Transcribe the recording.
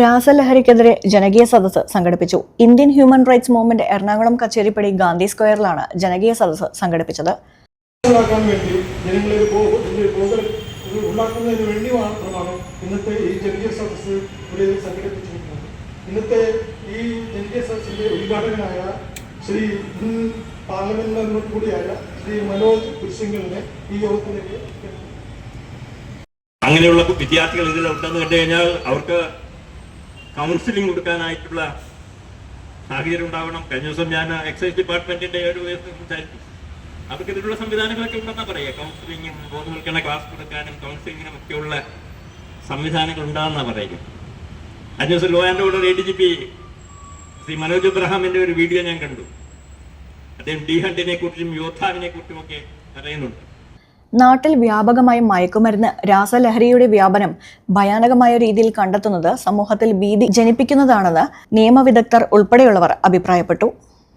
രാസലഹരിക്കെതിരെ ജനകീയ സദസ്സ് സംഘടിപ്പിച്ചു. Indian human rights movement Ernakulam Kacheripady Gandhi സ്ക്വയറിലാണ് ജനകീയ സദസ്സ് സംഘടിപ്പിച്ചത്. ഇന്നത്തെ ഈ ജനകീയ സദസ്സ് ഇവിടെ സംഘടിപ്പിച്ചിരിക്കുന്നത്. ഇന്നത്തെ ഈ ജനകീയ സദസ്സിന്റെ ഉദ്ഘാടകനായ ശ്രീ മുൻ പാർലമെന്റ് മെമ്പർ കൂടിയായ ശ്രീ മനോജ് കുരിശിങ്കലിനെ ഈ യോഗത്തിലേക്ക്. അങ്ങനെയുള്ള വിദ്യാർത്ഥികൾ ഇതിലുണ്ടെന്ന് കണ്ടു കഴിഞ്ഞാൽ അവർക്ക് കൗൺസിലിംഗ് കൊടുക്കാനായിട്ടുള്ള സാഹചര്യം ഉണ്ടാവണം. കഴിഞ്ഞ ദിവസം ഞാൻ എക്സൈസ് ഡിപ്പാർട്ട്മെന്റിന്റെ ഒരു സംസാരിച്ചു. അവർക്ക് ഇതിനുള്ള സംവിധാനങ്ങളൊക്കെ ഉണ്ടെന്നാ പറയാ കൗൺസിലിംഗും ബോധവൽക്കരണ ക്ലാസ് കൊടുക്കാനും കൗൺസിലിങ്ങിനും ഒക്കെയുള്ള സംവിധാനങ്ങൾ ഉണ്ടാകുന്ന പറയുന്നത് കഴിഞ്ഞ ദിവസം law and order A D G P Shri Manoj എബ്രഹാമിന്റെ ഒരു വീഡിയോ ഞാൻ കണ്ടു. അദ്ദേഹം ഡി ഹണ്ടിനെ കുറിച്ചും യോദ്ധാവിനെ കുറിച്ചും ഒക്കെ പറയുന്നുണ്ട്. നാട്ടിൽ വ്യാപകമായ മയക്കുമരുന്ന് രാസലഹരിയുടെ വ്യാപനം ഭയാനകമായ രീതിയിൽ കണ്ടെത്തുന്നത് സമൂഹത്തിൽ ഭീതി ജനിപ്പിക്കുന്നതാണെന്ന് നിയമവിദഗ്ധർ ഉൾപ്പെടെയുള്ളവർ അഭിപ്രായപ്പെട്ടു.